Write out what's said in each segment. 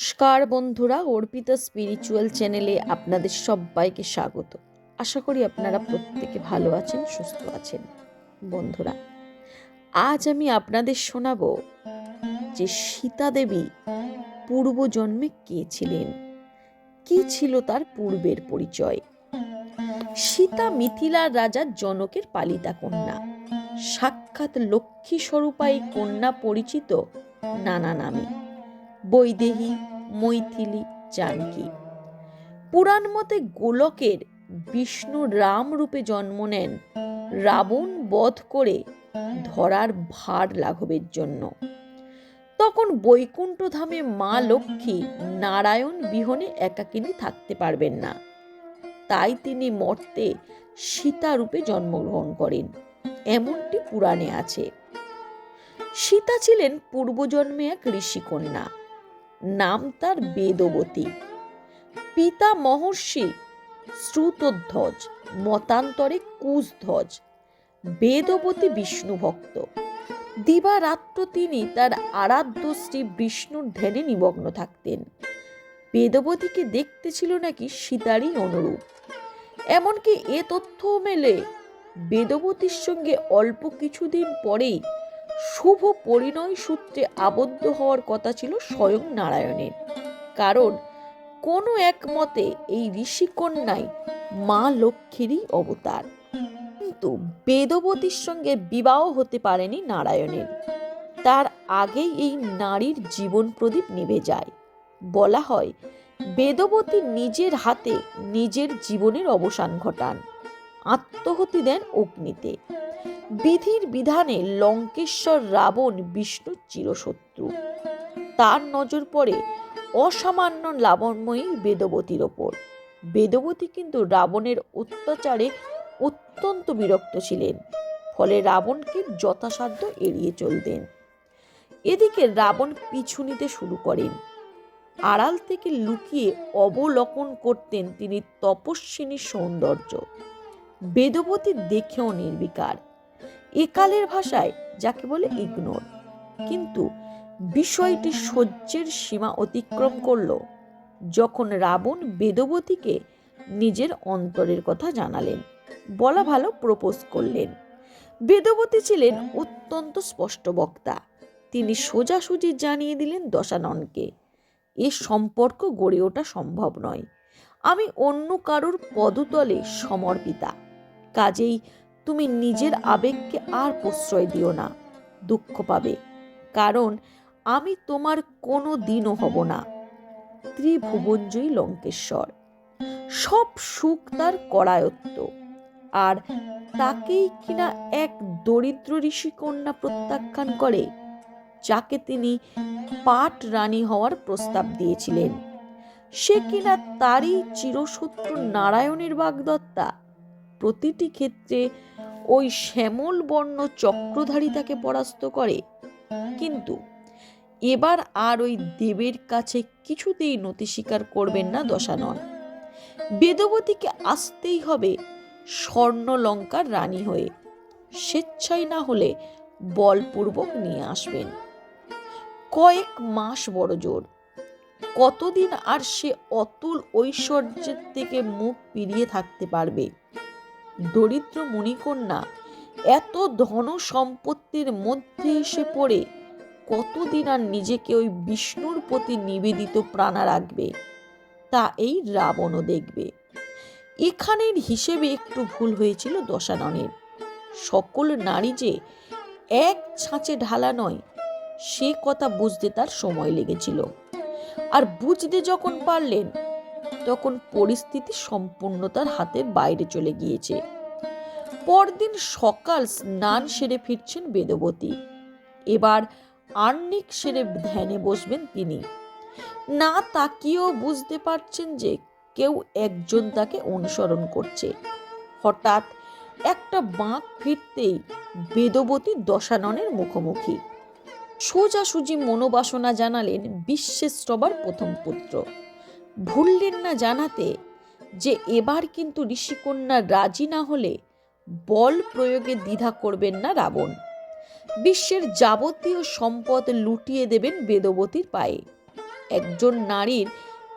নমস্কার বন্ধুরা, অর্পিতা স্পিরিচুয়াল চ্যানেলে আপনাদের সবাইকে স্বাগত। আশা করি আপনারা প্রত্যেকে ভালো আছেন, সুস্থ আছেন। বন্ধুরা, আজ আমি আপনাদের শোনাব যে সীতা দেবী পূর্বজন্মে কে ছিলেন? কি ছিল তার পূর্বের পরিচয়? সীতা মিথিলার রাজা জনকের পালিতা কন্যা। সাক্ষাৎ লক্ষ্মী স্বরূপা কন্যা পরিচিত নানা নামে। বৈদেহী মৈথিলী জানকী। পুরাণ মতে গোলকের বিষ্ণু রাম রূপে জন্ম নেন। রাবণ বধ করে ধরার ভার লাঘবের জন্য। তখন বৈকুণ্ঠ ধামে মা লক্ষ্মী নারায়ণ বিহনে একাকিনী থাকতে পারবেন না। তাই তিনি মর্তে সীতা রূপে জন্মগ্রহণ করেন। এমনটি পুরাণে আছে। সীতা ছিলেন পূর্বজন্মে এক ঋষিকন্যা। নাম তার বেদবতী। পিতা মহর্ষি শ্রুতধ্বজ, মতান্তরে কুশধ্বজ, বেদবতী বিষ্ণু ভক্ত। দিবারাত্র তিনি তার আরাধ্য শ্রী বিষ্ণুর ধ্যানে নিমগ্ন থাকতেন। বেদবতীকে দেখতে ছিল নাকি সীতারই অনুরূপ। এমনকি এ তথ্যও মেলে, বেদবতীর সঙ্গে অল্প কিছুদিন পরেই শুভ পরিণয় সূত্রে আবদ্ধ হওয়ার কথা ছিল স্বয়ং নারায়ণের। কারণ কোনো এক মতে এই ঋষিকন্যাই মা লক্ষ্মীরই অবতার। কিন্তু বেদবতীর সঙ্গে বিবাহ হতে পারেনি নারায়ণের। তার আগেই এই নারীর জীবন প্রদীপ নিভে যায়। বলা হয়, বেদবতী নিজের হাতে নিজের জীবনের অবসান ঘটান। আত্মহতি দেন অগ্নিতে। বিধির বিধানে লঙ্কেশ্বর রাবণ বিষ্ণুর চিরশত্রু। তার নজর পড়ে অসামান্য লাবণ্যময়ী বেদবতীর ওপর। বেদবতী কিন্তু রাবণের অত্যাচারে অত্যন্ত বিরক্ত ছিলেন, ফলে রাবণকে যথাসাধ্য এড়িয়ে চলতেন। এদিকে রাবণ পিছু নিতে শুরু করেন। আড়াল থেকে লুকিয়ে অবলোকন করতেন তিনি তপস্বিনীর সৌন্দর্য। বেদবতী দেখেও নির্বিকার। একালের ভাষায় যাকে বলে ইগনোর কিন্তু বিষয়টি সহ্যের সীমা অতিক্রম করল যখন রাবণ বেদবতীকে নিজের অন্তরের কথা জানালেন, বলা ভালো প্রপোজ করলেন। বেদবতী ছিলেন অত্যন্ত স্পষ্ট বক্তা। তিনি সোজাসুজি জানিয়ে দিলেন দশাননকে, এ সম্পর্ক গড়ে ওঠা সম্ভব নয়। আমি অন্য কারোর পদতলে সমর্পিতা। কাজেই তুমি নিজের আবেগকে আর প্রশ্রয় দিও না, দুঃখ পাবে, কারণ আমি তোমার কোনো দিনও হব না। ত্রিভুবনজয়ী লঙ্কেশ্বর। সব সুখ তার করায়ত্ত, আর তাকেই কিনা এক দরিদ্র ঋষি কন্যা প্রত্যাখ্যান করে, যাকে তিনি পাট রানী হওয়ার প্রস্তাব দিয়েছিলেন। সে কিনা তারই চিরশত্রু নারায়ণের বাগদত্তা। প্রতিটি ক্ষেত্রে ওই শ্যামল বর্ণ চক্রধারী তাকে পরাস্ত করে। কিন্তু এবার আর ওই দেবের কাছে কিছুতেই নতি স্বীকার করবেন না দশানন। বেদবতীকে আসতেই হবে স্বর্ণলঙ্কার রানী হয়ে। স্বেচ্ছায় না হলে বলপূর্বক নিয়ে আসবেন। কয়েক মাস বড় জোর। কতদিন আর সে অতুল ঐশ্বর্যের থেকে মুখ ফিরিয়ে থাকতে পারবে? দরিদ্র মণিকন্যা এত ধন সম্পত্তির মধ্যে এসে পড়ে কতদিন আর নিজেকে ওই বিষ্ণুর প্রতি নিবেদিত প্রাণা রাখবে? তা এই রাবণও দেখবে। এখানের হিসেবে একটু ভুল হয়েছিল দশাননের। সকল নারী যে এক ছাঁচে ঢালা নয়, সে কথা বুঝতে তার সময় লেগেছিল। আর বুঝতে যখন পারলেন তখন পরিস্থিতি সম্পূর্ণ তার হাতের বাইরে চলে গিয়েছে। পরদিন সকাল স্নান সেরে ফিরছেন বেদবতী। এবার আর্নিক সেরে ধ্যানে বসবেন তিনি। না তাকিয়েও বুঝতে পারছেন যে কেউ একজন তাকে অনুসরণ করছে। হঠাৎ একটা বাঁক ফিরতেই বেদবতী দশাননের মুখোমুখি। সোজাসুজি মনোবাসনা জানালেন বিশ্বেশ্রবার প্রথম পুত্র। ভুললেন না জানাতে যে এবার কিন্তু ঋষিকন্যা রাজি না হলে বল প্রয়োগে দ্বিধা করবেন না রাবণ। বিশ্বের যাবতীয় সম্পদ লুটিয়ে দেবেন বেদবতীর পায়ে। একজন নারীর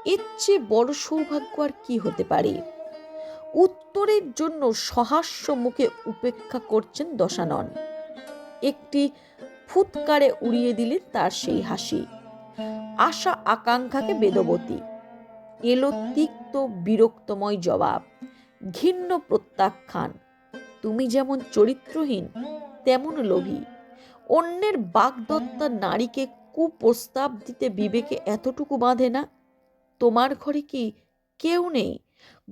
এর চেয়ে বড় সৌভাগ্য আর কি হতে পারে? উত্তরের জন্য সহাস্য মুখে উপেক্ষা করছেন দশানন। একটি ফুৎকারে উড়িয়ে দিলেন তার সেই হাসি। আশা আকাঙ্ক্ষাকে বেদবতী। এলো তিক্ত বিরক্তময় জবাব, ঘিন্ন প্রত্যাখ্যান। তুমি যেমন চরিত্রহীন, তেমন লোভী। অন্যের বাগদত্তা নারীকে কুপ্রস্তাব দিতে বিবেকে এতটুকু বাঁধে না? তোমার ঘরে কি কেউ নেই?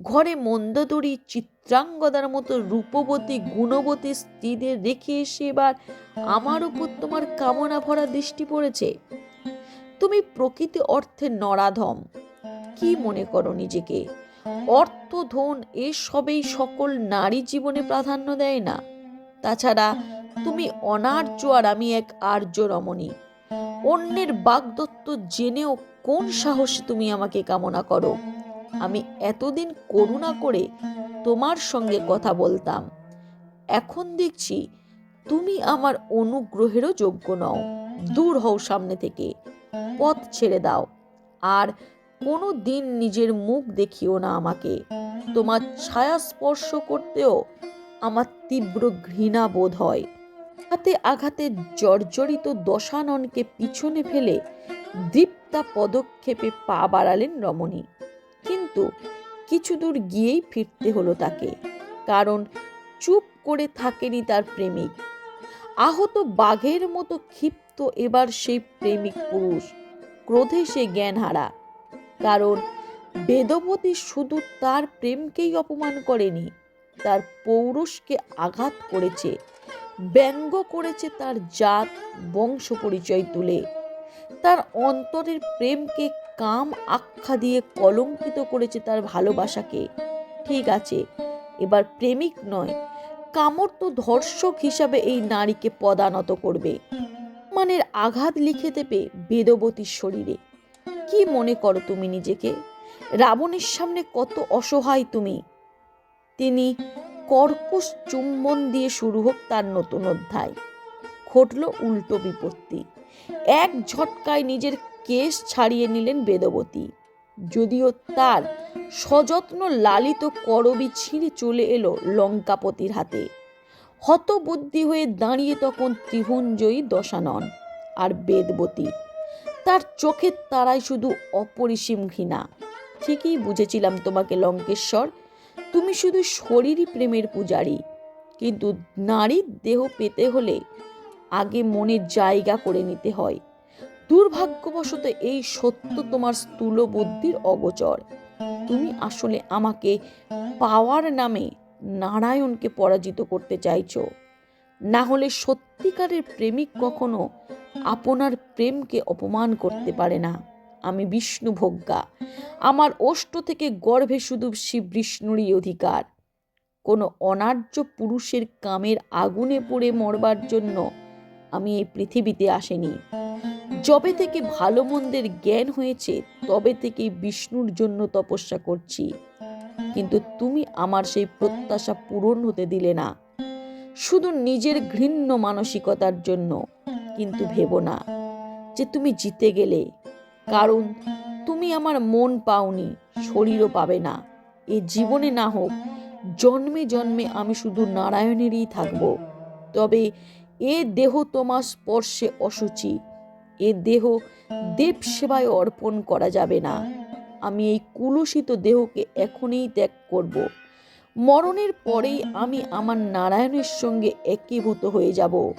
ঘরে মন্দদরি, চিত্রাঙ্গদার মতো রূপবতী, গুণবতী স্ত্রীদের রেখে এসে এবার আমার উপর তোমার কামনা ভরা দৃষ্টি পড়েছে। তুমি প্রকৃতি অর্থে নরাধম। কি মনে করো নিজেকে? অর্থ, ধন, এসবেই সকল নারী জীবনে প্রাধান্য দেয় না। তাছাড়া তুমি অনার্য আর আমি এক আর্য রমণী। অন্যের বাগদত্ত জেনেও কোন সাহসে তুমি আমাকে কামনা করো? আমি এতদিন করুণা করে তোমার সঙ্গে কথা বলতাম। এখন দেখছি তুমি আমার অনুগ্রহেরও যোগ্য নও। দূর হও সামনে থেকে। পথ ছেড়ে দাও। আর কোনো দিন নিজের মুখ দেখিও না আমাকে। তোমার ছায়া স্পর্শ করতেও আমার তীব্র ঘৃণা বোধ হয়। হাতে আঘাতে জর্জরিত দশাননকে পিছনে ফেলে দীপ্তা পদক্ষেপে পা বাড়ালেন রমণী। কিন্তু কিছু দূর গিয়েই ফিরতে হলো তাকে, কারণ চুপ করে থাকেনি তার প্রেমিক। আহত বাঘের মতো ক্ষিপ্ত এবার সেই প্রেমিক পুরুষ, ক্রোধে সে জ্ঞান হারা কারণ বেদবতী শুধু তার প্রেমকেই অপমান করেনি, তার পৌরুষকে আঘাত করেছে, ব্যঙ্গ করেছে তার জাত বংশ পরিচয় তুলে। তার অন্তরের প্রেমকে কাম আখ্যা দিয়ে কলঙ্কিত করেছে তার ভালোবাসাকে। ঠিক আছে, এবার প্রেমিক নয় কামর তো ধর্ষক হিসাবে এই নারীকে পদানত করবে। মানের আঘাত লিখে দেবে বেদবতীর শরীরে। কি মনে করো তুমি নিজেকে? রাবণের সামনে কত অসহায় তুমি। তিনি কর্কশ চুম্বন দিয়ে শুরু হোক তার নতুন অধ্যায়। ঘটল উল্টো বিপত্তি। এক ঝটকায় নিজের কেশ ছাড়িয়ে নিলেন বেদবতী। যদিও তার সযত্ন লালিত করবি ছিঁড়ে চলে এলো লঙ্কাপতির হাতে। হতবুদ্ধি হয়ে দাঁড়িয়ে তখন ত্রিভুঞ্জয়ী দশানন আর বেদবতী তার চোখের তারায় শুধু অপরিসীম ঘৃণা। ঠিকই বুঝেছিলাম তোমাকে, লঙ্কেশ্বর। তুমি শুধু শরীরই প্রেমের পূজারী। কিন্তু নারীর দেহ পেতে হলে আগে মনের জায়গা করে নিতে হয়। দুর্ভাগ্যবশত এই সত্য তোমার স্থূল বুদ্ধির অগোচর। তুমি আসলে আমাকে পাওয়ার নামে নারায়ণকে পরাজিত করতে চাইছ। না হলে সত্যিকারের প্রেমিক কখনো আপনার প্রেমকে অপমান করতে পারে না। আমি বিষ্ণু ভোগ্যা আমার ওষ্ঠ থেকে গর্ভে শুধু শিব বিষ্ণুরই অধিকার। কোনো অনার্য পুরুষের কামের আগুনে পড়ে মরবার জন্য আমি এই পৃথিবীতে আসেনি। যবে থেকে ভালো মন্দের জ্ঞান হয়েছে, তবে থেকে বিষ্ণুর জন্য তপস্যা করছি। কিন্তু তুমি আমার সেই প্রত্যাশা পূরণ হতে দিলে না। শুধু নিজের ঘৃণ্য মানসিকতার জন্য। কিন্তু ভেবো না যে তুমি জিতে গেলে। কারণ তুমি আমার মন পাওনি, শরীরও পাবে না। এ জীবনে না হোক, জন্মে জন্মে আমি শুধু নারায়ণেরই থাকব। তবে এ দেহ তোমার স্পর্শে অসুচি। এ দেহ দেব সেবায় অর্পণ করা যাবে না। আমি এই কুলুষিত দেহকে এখনই ত্যাগ করব। মরণের পরেই আমি আমার নারায়ণের সঙ্গে একীভূত হয়ে যাব।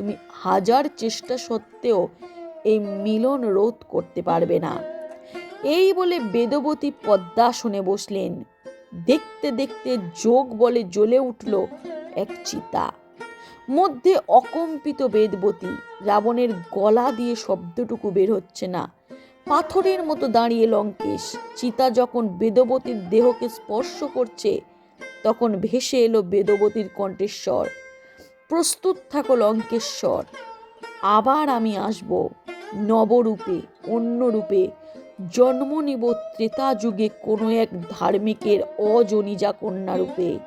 তুমি হাজার চেষ্টা সত্ত্বেও এই মিলন রোধ করতে পারবে না। এই বলে বেদবতী পদ্মাসনে বসলেন। দেখতে দেখতে যোগ বলে জ্বলে উঠল এক চিতা। মধ্যে অকম্পিত বেদবতী রাবণের গলা দিয়ে শব্দটুকু বের হচ্ছে না। পাথরের মতো দাঁড়িয়ে লঙ্কেশ, চিতা যখন বেদবতীর দেহকে স্পর্শ করছে, তখন ভেসে এলো বেদবতীর কণ্ঠেশ্বর প্রস্তুত থাকো লঙ্কেশ্বর। আবার আমি আসব নবরূপে অন্য রূপে জন্ম নিব ত্রেতা যুগে কোনো এক ধার্মিকের অজনিজা কন্যারূপে।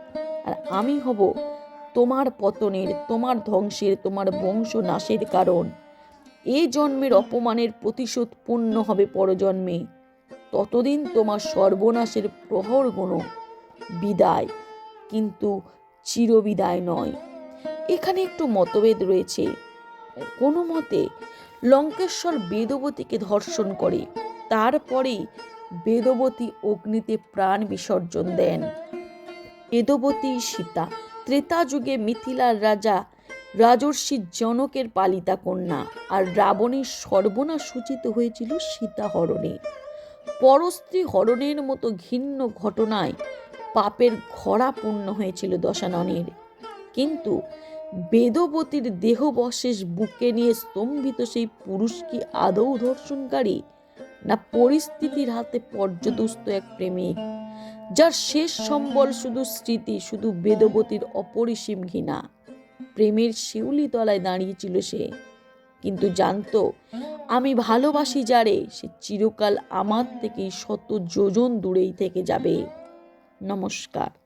আর আমি হব তোমার পতনের, তোমার ধ্বংসের, তোমার বংশ নাশের কারণ। এ জন্মের অপমানের প্রতিশোধ পূর্ণ হবে পরজন্মে। ততদিন তোমার সর্বনাশের প্রহর কোনো বিদায়। কিন্তু চিরবিদায় নয়। এখানে একটু মতভেদ রয়েছে। কোনো মতে লঙ্কেশ্বর বেদবতীকে ধর্ষণ করে। তারপরেই বেদবতী অগ্নিতে প্রাণ বিসর্জন দেন। বেদবতী সীতা, ত্রেতা যুগে মিথিলার রাজা রাজর্ষি জনকের পালিতা কন্যা আর রাবণের সর্বনাশ সূচিত হয়েছিল সীতা হরণে। পরস্ত্রী হরণের মতো ঘিন্ন ঘটনায় পাপের খরা পূর্ণ হয়েছিল দশাননের। কিন্তু বেদবতীর দেহবশেষ বুকে নিয়ে স্তম্ভিত সেই পুরুষ কি আদৌ ধর্ষণকারী? না পরিস্থিতির হাতে পর্যদস্ত এক প্রেমিক যার শেষ সম্বল শুধু স্মৃতি, শুধু বেদবতীর অপরিসীম ঘৃণা। প্রেমের শিউলি তলায় দাঁড়িয়েছিল সে। কিন্তু জানতো, আমি ভালোবাসি যারে, সে চিরকাল আমার থেকেই শত যোজন দূরেই থেকে যাবে। নমস্কার।